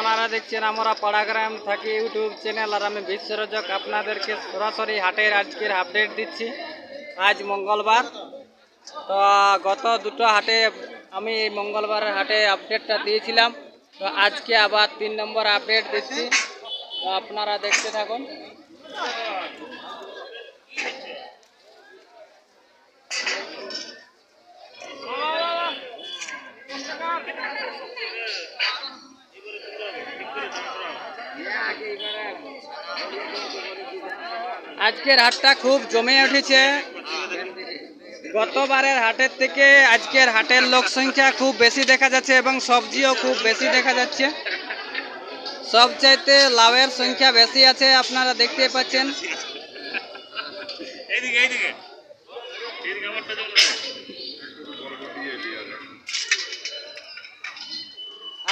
আপনারা দেখছেন আমরা পাড়াগ্রাম থাকি ইউটিউব চ্যানেল আর আমি বিশ্বরজক। আপনাদেরকে সরাসরি হাটের আজকের আপডেট দিচ্ছি। আজ মঙ্গলবার। তো গত দুটো হাটে আমি মঙ্গলবারের হাটে আপডেটটা দিয়েছিলাম। তো আজকে আবার তিন নম্বর আপডেট দিচ্ছি। তো আপনারা দেখতে থাকুন। আজকের হাটটা খুব জমে উঠেছে। গতবারের হাটের থেকে আজকের হাটের লোক সংখ্যা খুব বেশি দেখা যাচ্ছে এবং সবজিও খুব বেশি দেখা যাচ্ছে। সবচাইতে লাউয়ের সংখ্যা বেশি আছে আপনারা দেখতে পাচ্ছেন। এইদিকে এইদিকে। এইদিকে আমারটা যেন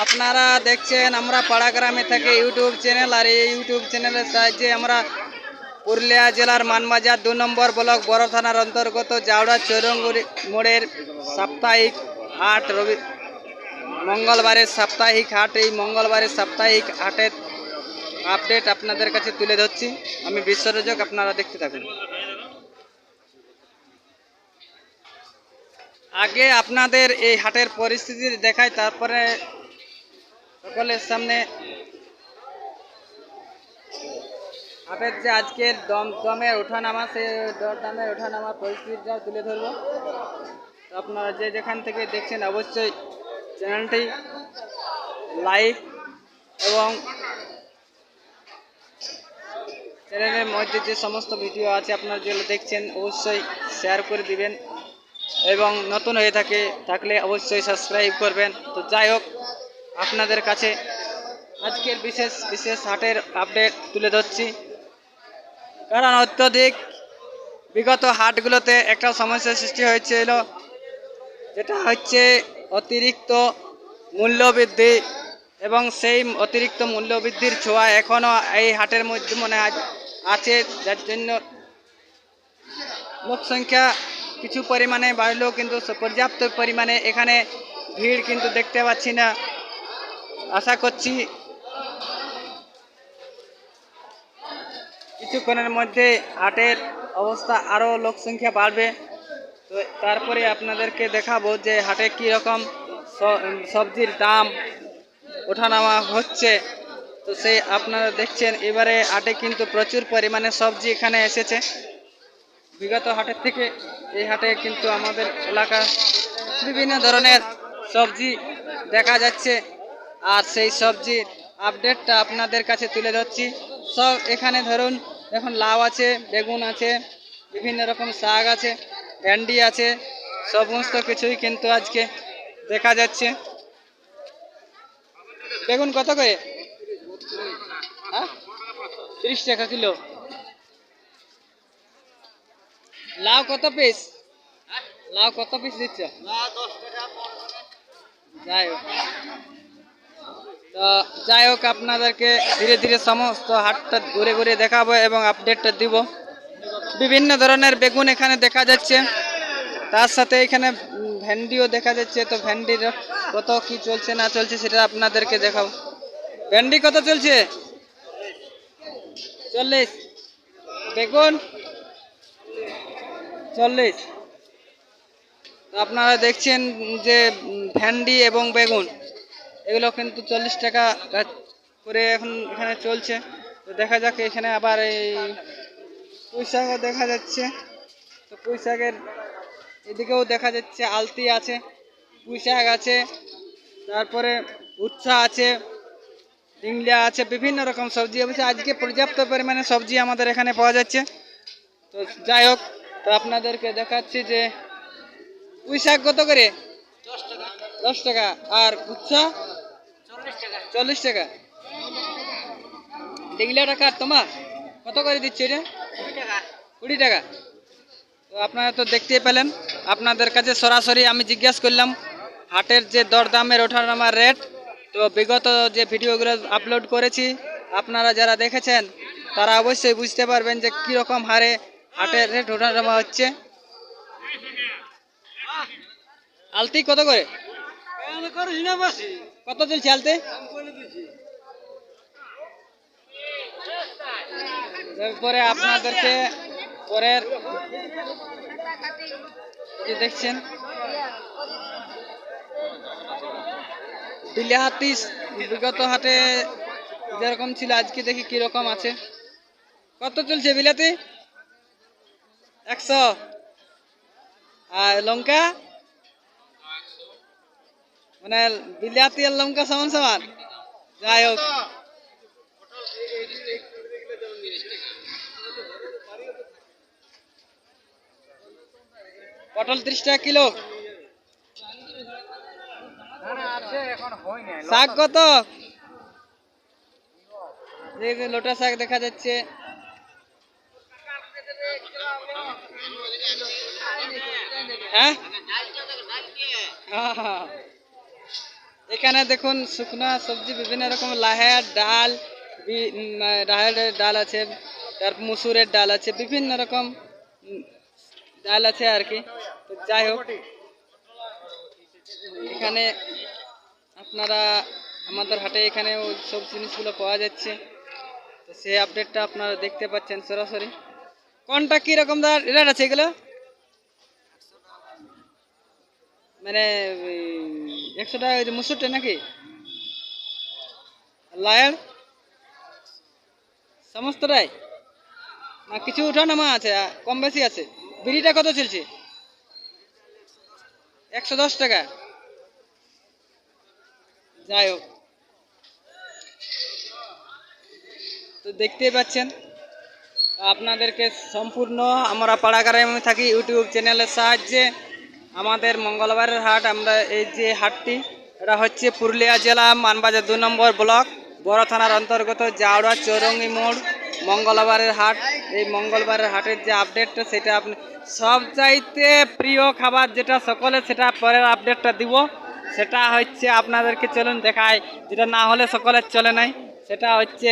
আপনারা দেখছেন আমরা পাড়াগ্রামে থাকি ইউটিউব চ্যানেল আর এই ইউটিউব চ্যানেলের সাহায্যে আমরা পুরুলিয়া জেলার মানবাজার দু নম্বর ব্লক বড় থানার অন্তর্গত জাউড়া চৌরঙ্গুড়ি মোড়ের সাপ্তাহিক হাট রবি মঙ্গলবারের সাপ্তাহিক হাট। এই মঙ্গলবারের সাপ্তাহিক হাটের আপডেট আপনাদের কাছে তুলে ধরছি। আমি বিশ্বরোজক, আপনারা দেখতে থাকুন। আগে আপনাদের এই হাটের পরিস্থিতি দেখাই, তারপরে সকলের সামনে হাটের যে আজকের দম দমের ওঠানামা, সে দর দামের ওঠানামা পরিস্থিতিটা তুলে ধরবো। আপনারা যে যেখান থেকে দেখছেন, অবশ্যই চ্যানেলটি লাইক এবং চ্যানেলের মধ্যে যে সমস্ত ভিডিও আছে আপনারা যেগুলো দেখছেন, অবশ্যই শেয়ার করে দিবেন এবং নতুন হয়ে থাকে, থাকলে অবশ্যই সাবস্ক্রাইব করবেন। তো যাই হোক, আপনাদের কাছে আজকের বিশেষ বিশেষ হাটের আপডেট তুলে ধরছি। কারণ অত্যধিক বিগত হাটগুলোতে একটা সমস্যার সৃষ্টি হয়েছিল, যেটা হচ্ছে অতিরিক্ত মূল্যবৃদ্ধি এবং সেই অতিরিক্ত মূল্যবৃদ্ধির ছোঁয়া এখনও এই হাটের মধ্যে মনে আছে, যার জন্য লোক সংখ্যা কিছু পরিমাণে বাড়লেও কিন্তু পর্যাপ্ত পরিমাণে এখানে ভিড় কিন্তু দেখতে পাচ্ছি না। আশা করছি কিছুক্ষণের মধ্যে হাটের অবস্থা আরও লোক সংখ্যা বাড়বে। তো তারপরে আপনাদেরকে দেখাবো যে হাটে কী রকম সবজির দাম ওঠানামা হচ্ছে। তো সেই আপনারা দেখছেন, এবারে হাটে কিন্তু প্রচুর পরিমাণে সবজি এখানে এসেছে। বিগত হাটের থেকে এই হাটে কিন্তু আমাদের এলাকা বিভিন্ন ধরনের সবজি দেখা যাচ্ছে। আর সেই সবজির আপডেটটা আপনাদের কাছে তুলে ধরছি। সব এখানে ধরুন এখন লাউ আছে, বেগুন আছে, বিভিন্ন রকম শাক আছে, ভেন্ডি আছে, সমস্ত কিছুই কিন্তু আজকে দেখা যাচ্ছে। বেগুন কত করে? হ্যাঁ? তিরিশ টাকা কিলো। লাউ কত পিস লাউ কত পিস দিচ্ছ? যাই হোক। তো যাই হোক, আপনাদেরকে ধীরে ধীরে সমস্ত হাটটা ঘুরে ঘুরে দেখাবো এবং আপডেটটা দিব। বিভিন্ন ধরনের বেগুন এখানে দেখা যাচ্ছে। তার সাথে এখানে ভেন্ডিও দেখা যাচ্ছে। তো ভেন্ডির কত কি চলছে, না চলছে সেটা আপনাদেরকে দেখাবো। ভেন্ডি কত চলছে? চল্লিশ। বেগুন? চল্লিশ। আপনারা দেখছেন যে ভেন্ডি এবং বেগুন। এগুলো কিন্তু চল্লিশ টাকা করে এখন এখানে চলছে। তো দেখা যাক, এখানে আবার এই পুঁই শাকও দেখা যাচ্ছে। তো পুঁই শাকের এদিকেও দেখা যাচ্ছে, আলতি আছে পুঁই শাক আছে, তারপরে উচ্ছা আছে ডিংলিয়া আছে, বিভিন্ন রকম সবজি অবশ্য আজকে পর্যাপ্ত পরিমাণে সবজি আমাদের এখানে পাওয়া যাচ্ছে। তো যাই হোক, তো আপনাদেরকে দেখাচ্ছি যে পুঁই শাক কত করে? দশ টাকা। আর উচ্ছা? চল্লিশ টাকা। ডিংলিয়া টাকা তোমার? কত করে দিচ্ছে এটা? কুড়ি টাকা। তো আপনারা তো দেখতেই পেলেন। আপনাদের কাছে সরাসরি আমি জিজ্ঞাসা করলাম হাটের যে দরদামের ওঠানামার রেট তো বিগত যে ভিডিওগুলো আপলোড করেছি আপনারা যারা দেখেছেন তারা অবশ্যই বুঝতে পারবেন যে কীরকম হারে হাটের রেট ওঠানামা হচ্ছে। আলতি কত করে? কত দিন আলতে তারপরে আপনাদেরকে পরের যে দেখছেন বিলিয়াহাতি বিগত হাটে যেরকম ছিল, আজকে দেখি কীরকম আছে। কত চলছে বিলাতি? একশো। আর লঙ্কা? মানে বিলাতি আর লঙ্কা সমান সমান। যাই হোক। পটল ত্রিশ টাকা কিলো। শাক কত? লোটা শাক দেখা যাচ্ছে। হ্যাঁ? আহা। এখানে দেখুন শুকনা সবজি, বিভিন্ন রকম লাহের ডাল রাহেরের ডাল আছে, তারপর মুসুরের ডাল আছে, বিভিন্ন রকম ডাল আছে আর কি। তো যাই হোক, এখানে আপনারা আমাদের হাটে এখানে ওই সব জিনিসগুলো পাওয়া যাচ্ছে। তো সেই আপডেটটা আপনারা দেখতে পাচ্ছেন সরাসরি। কোনটা কীরকম দাম? রেট আছে এগুলো? মানে একশো টাকা যে মুসুরটা নাকি? লায়ার? সমস্তটাই? না, কিছু উঠানামা আছে কম বেশি আছে। বিড়িটা কত চলছে? একশো দশ টাকা। যাই হোক। তো দেখতেই পাচ্ছেন, আপনাদেরকে সম্পূর্ণ আমরা পাড়াগাড়ায় থাকি, ইউটিউব চ্যানেলের সাহায্যে আমাদের মঙ্গলবারের হাট, আমরা এই যে হাটটি, এটা হচ্ছে পুরুলিয়া জেলা মানবাজার দু নম্বর ব্লক, বড় থানার অন্তর্গত জাউড়া চৌরঙ্গি মোড়। মঙ্গলবারের হাট, এই মঙ্গলবারের হাটের যে আপডেটটা সেটা আপনি সবচাইতে প্রিয় খাবার যেটা সকলে, সেটা পরের আপডেটটা দিব। সেটা হচ্ছে আপনাদেরকে চলুন দেখায় যেটা না হলে সকলের চলে নাই। সেটা হচ্ছে,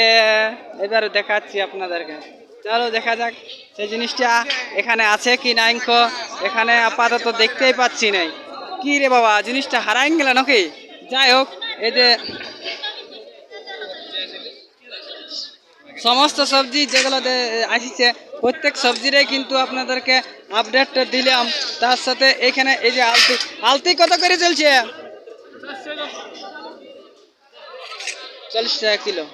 এবার দেখাচ্ছি আপনাদেরকে। চলো, দেখা যাক সেই জিনিসটা এখানে আছে কি নাইঙ্ক এখানে আপাতত দেখতেই পাচ্ছি নাই। কি রে বাবা, জিনিসটা হারাই গেল নাকি? যাই হোক, এই যে সমস্ত সবজি যেগুলো আসছে, প্রত্যেক সবজিরই কিন্তু আপনাদেরকে আপডেটটা দিলাম। তার সাথে এখানে এই যে আলতি। আলতি কত করে চলছে? চল্লিশ টাকা কিলো।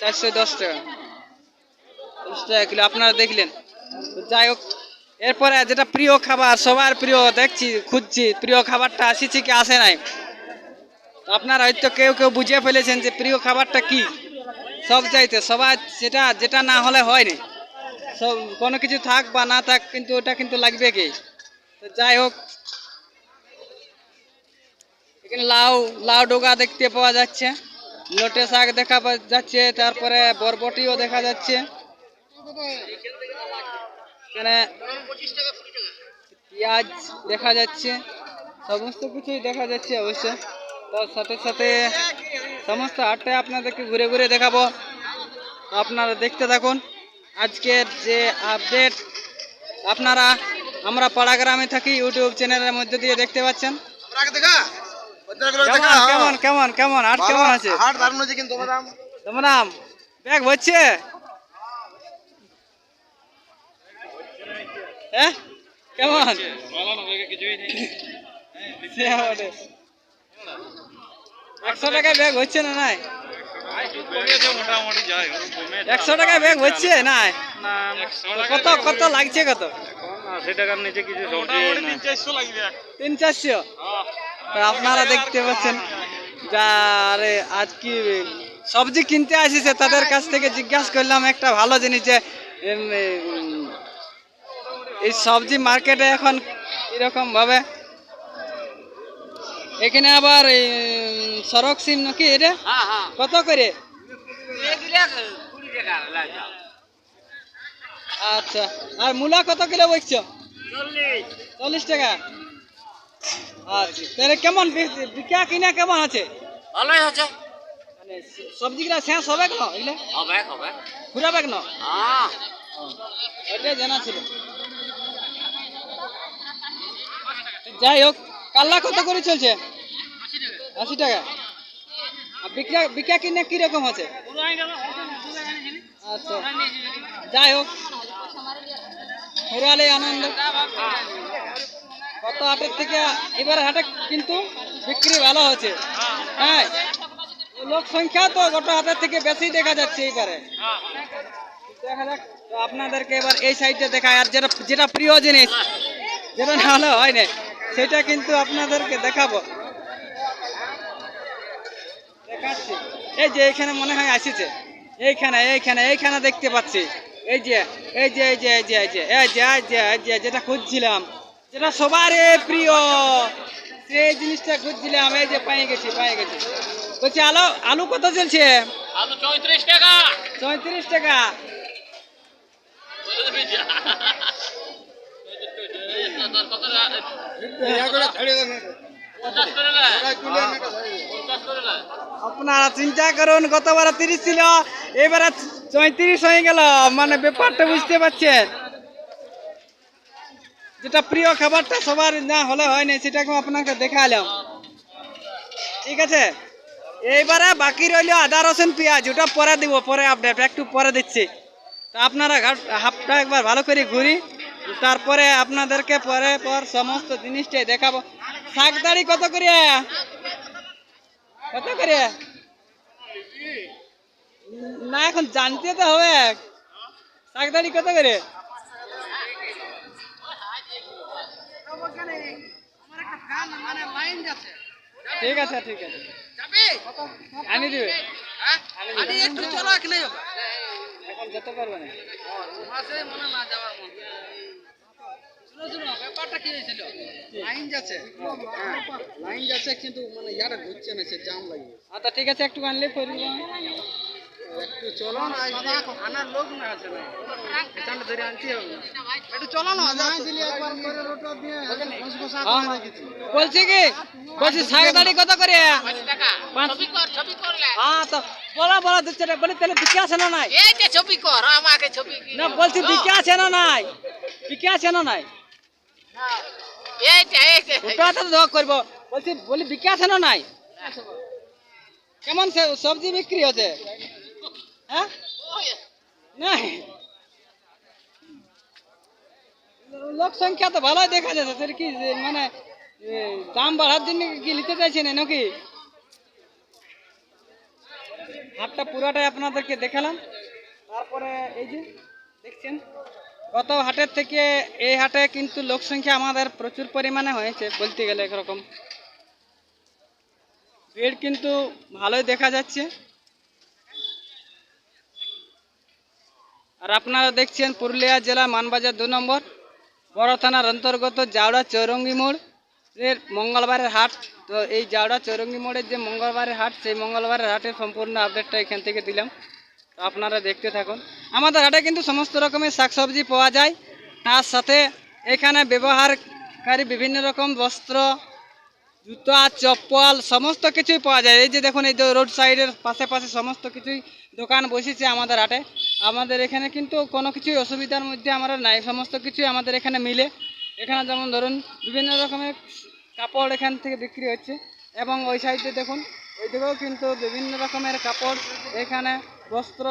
চারশো দশ টাকা। চল্লিশ টাকা কিলো, আপনারা দেখলেন। যাই হোক, এরপরে যেটা প্রিয় খাবার, সবার প্রিয়, দেখছি, খুঁজছি, প্রিয় খাবারটা আসিছে কি আসে নাই? আপনারা হয়তো কেউ কেউ বুঝে ফেলেছেন যে প্রিয় খাবারটা কি। সব চাইতে সবার যেটা যেটা না হলে হয়নি সব, কোনো কিছু থাক বা না থাক, কিন্তু ওটা কিন্তু লাগবে কি? তো যাই হোক, এখানে লাউ লাউ ডোগা দেখতে পাওয়া যাচ্ছে। লোটে শাক দেখা যাচ্ছে তারপরে বরবটিও দেখা যাচ্ছে। এখানে পেঁয়াজ দেখা যাচ্ছে সমস্ত কিছুই দেখা যাচ্ছে অবশ্য। তার সাথে সাথে সমস্ত হাটে আপনাদেরকে ঘুরে ঘুরে দেখাবো। আপনারা দেখতে থাকুন। আজকের যে আপডেট আপনারা আমরা পাড়াগ্রামে থাকি ইউটিউব চ্যানেলের মধ্যে দিয়ে দেখতে পাচ্ছেন। কেমন? কেমন কেমন? হাট কেমন আছে? হাট দারুণ আছে কিন্তু দাম তোমার নাম? ব্যাগ হচ্ছে? হ্যাঁ? কেমন। একশো টাকায় ব্যাগ হচ্ছে না নাই? একশো ব্যাগ না কত কত লাগছে কত? আশি টাকার নিচে কিছু সবজি তিন চারশো? আপনারা দেখতে পাচ্ছেন। যারে আজ কি সবজি কিনতে আসিছে তাদের কাছ থেকে জিজ্ঞাসা করলাম একটা ভালো জিনিস যে এই সবজি মার্কেটে এখন এরকম ভাবে এখানে আবার সড়ক সিম নাকি এটা? কত করে? আচ্ছা আর মূলা কত কিলো বলছো চল্লিশ টাকা। আচ্ছা তাহলে কেমন বিক- কিনা কেমন আছে? ভালোই আছে। মানে সবজিগুলা শেষ হবে কেন? এগুলো? হবে হবে। ঘুরাবে কেন? হ্যাঁ। ওইটাই জানা ছিল। যাই হোক কাল্লা কত করে চলছে? আশি টাকা। আর বিক্রা বিকা কিনা কীরকম আছে? আচ্ছা। যাই হোক। ঘোরালে আনন্দ। গত হাটের থেকে এবার হাটে কিন্তু বিক্রি ভালো হচ্ছে। হ্যাঁ লোক সংখ্যা তো গত হাটের থেকে বেশি দেখা যাচ্ছে এবারে। দেখা যাক আপনাদেরকে এবার এই সাইডটা দেখায় আর যেটা যেটা প্রিয় জিনিস, যেটা ভালো হয় না, সেটা কিন্তু আপনাদেরকে দেখাবো। দেখাচ্ছি। এই যে এইখানে মনে হয় আসিছে। এইখানে এইখানে এইখানে দেখতে পাচ্ছি। এই যে এই যে এই যে এই যে এই যে এই যে এই যে, যেটা খুঁজছিলাম। যেটা সবারই প্রিয় সেই জিনিসটা খুঁজছিলাম এই যে পাই গেছি পাই গেছি। বলছি আলু আলু কত চলছে? আলু চৌত্রিশ টাকা। চৌত্রিশ টাকা। আপনারা চিন্তা করুন গতবার তিরিশ ছিল এবারে চৌত্রিশ হয়ে গেল মানে ব্যাপারটা বুঝতে পারছেন? যেটা প্রিয় খাবারটা সবার না হলে হয় না সেটাকে আপনাকে দেখালাম। ঠিক আছে? এইবারে বাকি রইল আদা, রসুন, পেঁয়াজ, ওটা পরে দিব, পরে আপডেট একটু পরে দিচ্ছি। তা আপনারা হাফটা একবার ভালো করে ঘুরি, তারপরে আপনাদেরকে পরে পর সমস্ত জিনিসটাই দেখাবো। শাকদাড়ি কত করে? কত করে? না, এখন জানতে তো হবে। শাকদাড়ি কত করে? ঠিক আছে ঠিক আছে। আনি দিবে। আনি একটু চলো এখন যেতে পারবে না। লাইন যাচ্ছে। লাইন যাচ্ছে কিন্তু মানে ইয়াটা ঘুরছে না সে জাম লাগে আচ্ছা ঠিক আছে একটু আনলে করে একটু চলো না আনার লোক না আছে না এখানটা ধরে আনতে হবে একটু চলো না না একবার করে রোটা দিয়ে ঘষঘষা করে রেখেছি বলছি কি? বলছি শাকদাড়ি কত করে? টাকা। পাঁচ- ছবি কর ছবি করলে হ্যাঁ তো বলো বলো দিচ্ছে রে, বলি তাহলে বিকে আছে না নাই? এই যে ছবি কর আমাকে ছবি না বলছি বিকে আছে না নাই? বিকে আছে না নাই? এইটা এইটা ওটা তো ধোয়া করব। বলছি বলি বিকে আছে না নাই? কেমন সবজি বিক্রি হচ্ছে? হ্যাঁ লোক সংখ্যা তো ভালোই দেখা যাচ্ছে সেটা কি মানে দাম বাড়ার জন্য কি নিতে চাইছেন নাকি? হাটটা পুরাটাই আপনাদেরকে দেখালাম। তারপরে এই যে, দেখছেন? গত হাটের থেকে এই হাটে কিন্তু লোক সংখ্যা আমাদের প্রচুর পরিমাণে হয়েছে, বলতে গেলে একরকম। ভিড় কিন্তু ভালোই দেখা যাচ্ছে। আর আপনারা দেখছেন পুরুলিয়া জেলা মানবাজার দু নম্বর, বড় থানার অন্তর্গত জাউড়া চৌরঙ্গি মোড়, এর মঙ্গলবারের হাট। তো এই জাউড়া চৌরঙ্গি মোড়ের যে মঙ্গলবারের হাট, সেই মঙ্গলবারের হাটের সম্পূর্ণ আপডেটটা এখান থেকে দিলাম। তো আপনারা দেখতে থাকুন। আমাদের হাটে কিন্তু সমস্ত রকমের শাকসবজি পাওয়া যায়। তার সাথে এখানে ব্যবহারকারী বিভিন্ন রকম বস্ত্র, জুতা, চপ্পল, সমস্ত কিছুই পাওয়া যায়। এই যে দেখুন, এই যে রোড সাইডের পাশে পাশে সমস্ত কিছুই দোকান বসেছে আমাদের হাটে। আমাদের এখানে কিন্তু কোনো কিছুই অসুবিধার মধ্যে আমরা নাই, সমস্ত কিছুই আমাদের এখানে মিলে। এখানে যেমন ধরুন, বিভিন্ন রকমের কাপড় এখান থেকে বিক্রি হচ্ছে। এবং ওই সাইডে দেখুন ওইদিকেও কিন্তু বিভিন্ন রকমের কাপড় এখানে বস্ত্র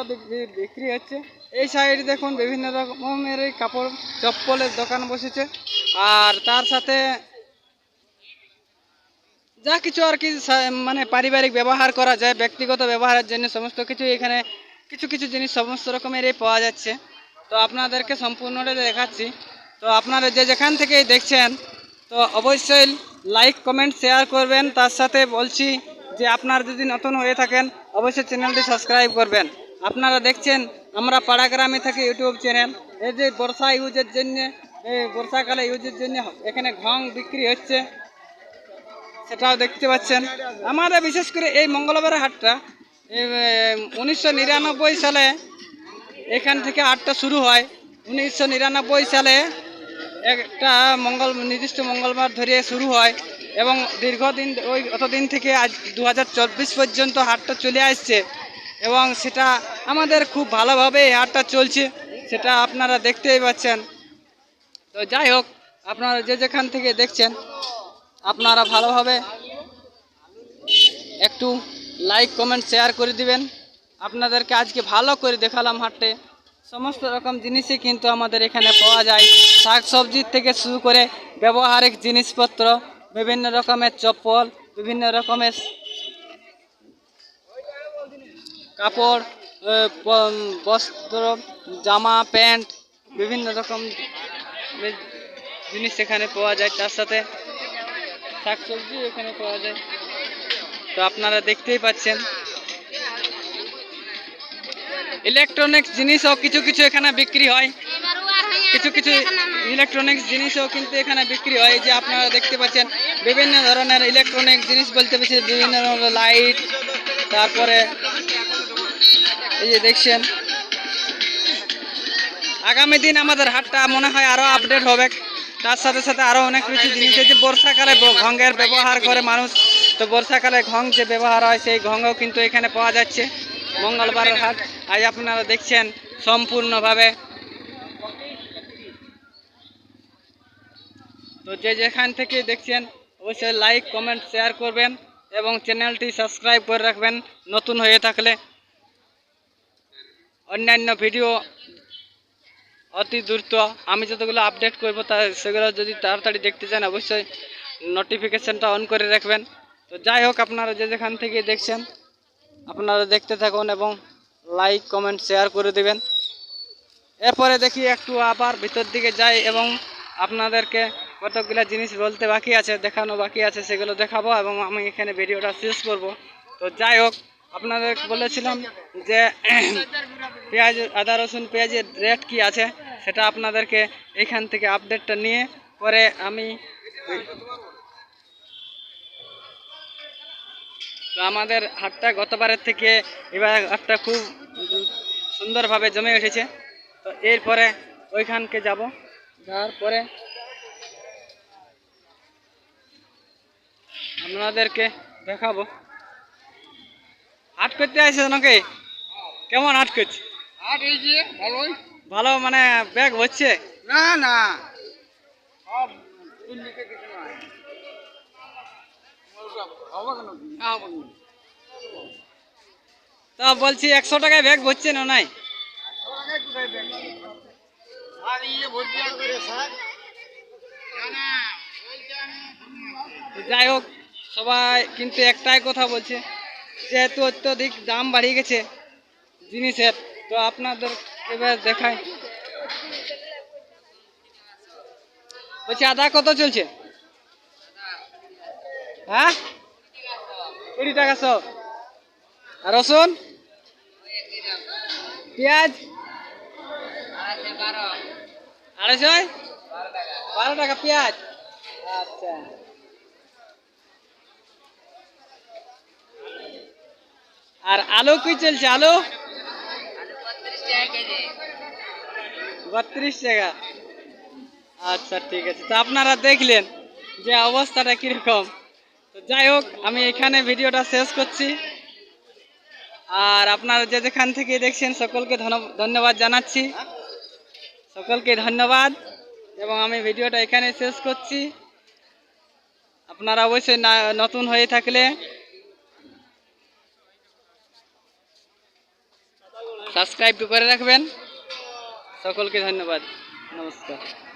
বিক্রি হচ্ছে। এই সাইডে দেখুন, বিভিন্ন রকমের কাপড়, চপ্পলের দোকান বসেছে। আর তার সাথে যা কিছু আর কি মানে পারিবারিক ব্যবহার করা যায়, ব্যক্তিগত ব্যবহারের জন্য সমস্ত কিছু এখানে কিছু কিছু জিনিস সমস্ত রকমেরই পাওয়া যাচ্ছে। তো আপনাদেরকে সম্পূর্ণটা দেখাচ্ছি। তো আপনারা যে যেখান থেকেই দেখছেন, তো অবশ্যই লাইক কমেন্ট শেয়ার করবেন। তার সাথে বলছি যে আপনার যদি নতুন হয়ে থাকেন, অবশ্যই চ্যানেলটি সাবস্ক্রাইব করবেন। আপনারা দেখছেন, আমরা পাড়াগ্রামে থাকি ইউটিউব চ্যানেল এই যে বর্ষা ইউজের জন্য, এই বর্ষাকালে ইউজের জন্য এখানে ঘং বিক্রি হচ্ছে। সেটাও দেখতে পাচ্ছেন। আমাদের বিশেষ করে এই মঙ্গলবারের হাটটা উনিশশো নিরানব্বই সালে এখান থেকে হাটটা শুরু হয়। উনিশশো নিরানব্বই সালে একটা মঙ্গল, নির্দিষ্ট মঙ্গলবার ধরে শুরু হয় এবং দীর্ঘদিন, ওই অতদিন থেকে আজ দু হাজার চব্বিশ পর্যন্ত হাটটা চলে আসছে এবং সেটা আমাদের খুব ভালোভাবে এই হাটটা চলছে, সেটা আপনারা দেখতেই পাচ্ছেন। তো যাই হোক, আপনারা যে যেখান থেকে দেখছেন, আপনারা ভালোভাবে একটু লাইক কমেন্ট শেয়ার করে দিবেন। আপনাদেরকে আজকে ভালো করে দেখালাম হাটে। সমস্ত রকম জিনিসই কিন্তু আমাদের এখানে পাওয়া যায়। শাক সবজির থেকে শুরু করে ব্যবহারিক জিনিসপত্র, বিভিন্ন রকমের চপ্পল, বিভিন্ন রকমের কাপড় বস্ত্র, জামা, প্যান্ট, বিভিন্ন রকম জিনিস এখানে পাওয়া যায়। তার সাথে শাকসবজি এখানে পাওয়া যায়। তো আপনারা দেখতেই পাচ্ছেন। ইলেকট্রনিক্স জিনিসও কিছু কিছু এখানে বিক্রি হয়। কিছু কিছু ইলেকট্রনিক্স জিনিসও কিন্তু এখানে বিক্রি হয়। যে আপনারা দেখতে পাচ্ছেন, বিভিন্ন ধরনের ইলেকট্রনিক জিনিস বলতে পারছি বিভিন্ন ধরনের লাইট তারপরে এই যে দেখছেন, আগামী দিন আমাদের হাটটা মনে হয় আরও আপডেট হবে। তার সাথে সাথে আরও অনেক কিছু জিনিস আছে বর্ষাকালে ভঙ্গের ব্যবহার করে মানুষ তো বর্ষাকালে ঘং যে ব্যবহার হয়, সেই ঘঙ্গও কিন্তু এখানে পাওয়া যাচ্ছে। মঙ্গলবারের হাট, আজ আপনারা দেখছেন সম্পূর্ণভাবে। তো যে যেখান থেকে দেখছেন, অবশ্যই লাইক কমেন্ট শেয়ার করবেন এবং চ্যানেলটি সাবস্ক্রাইব করে রাখবেন নতুন হয়ে থাকলে। অন্যান্য ভিডিও অতি দ্রুত আমি যতগুলো আপডেট করব তা সেগুলো যদি তাড়াতাড়ি দেখতে চান, অবশ্যই নোটিফিকেশানটা অন করে রাখবেন। তো যাই হোক, আপনারা যে যেখান থেকে দেখছেন, আপনারা দেখতে থাকুন এবং লাইক কমেন্ট শেয়ার করে দেবেন। এরপরে দেখি একটু আবার ভিতর দিকে যাই এবং আপনাদেরকে কতগুলো জিনিস বলতে বাকি আছে, দেখানো বাকি আছে, সেগুলো দেখাবো এবং আমি এখানে ভিডিওটা শেষ করব। তো যাই হোক, আপনাদের বলেছিলাম যে পেঁয়াজ, আদা, রসুন, পেঁয়াজের রেট কি আছে, সেটা আপনাদেরকে এখান থেকে আপডেটটা নিয়ে পরে আমি তো আমাদের হাটটা গতবারের থেকে এবার হাটটা খুব সুন্দরভাবে জমে উঠেছে। তো এরপরে ওইখানকে যাব। যাওয়ার পরে আপনাদেরকে দেখাবো। হাট করতে আসছে নাকি? কেমন হাট করছে? এই যে ভালোই। ভালো মানে ব্যাগ হচ্ছে না না। সব তা বলছি, একশো টাকায় ব্যাগ ভরছে না নাই? যাই হোক, সবাই কিন্তু একটাই কথা বলছে, যেহেতু অত্যধিক দাম বাড়িয়ে গেছে জিনিসের, তো আপনাদের এবার দেখায় বলছি, আদা কত চলছে? হ্যাঁ? কুড়ি টাকা শো আর রসুন? পেঁয়াজ? আড়াইশো? বারো টাকা পেঁয়াজ। আচ্ছা। আর আলু কি চলছে? আলু? বত্রিশ টাকা। আচ্ছা ঠিক আছে। তো আপনারা দেখলেন যে অবস্থাটা কীরকম? যাই হোক, আমি এখানে ভিডিওটা শেষ করছি। আর আপনারা যে যেখান থেকে দেখছেন, সকলকে ধন্য- ধন্যবাদ জানাচ্ছি। সকলকে ধন্যবাদ। এবং আমি ভিডিওটা এখানে শেষ করছি। আপনারা অবশ্যই নতুন হয়ে থাকলে সাবস্ক্রাইব করে রাখবেন। সকলকে ধন্যবাদ। নমস্কার।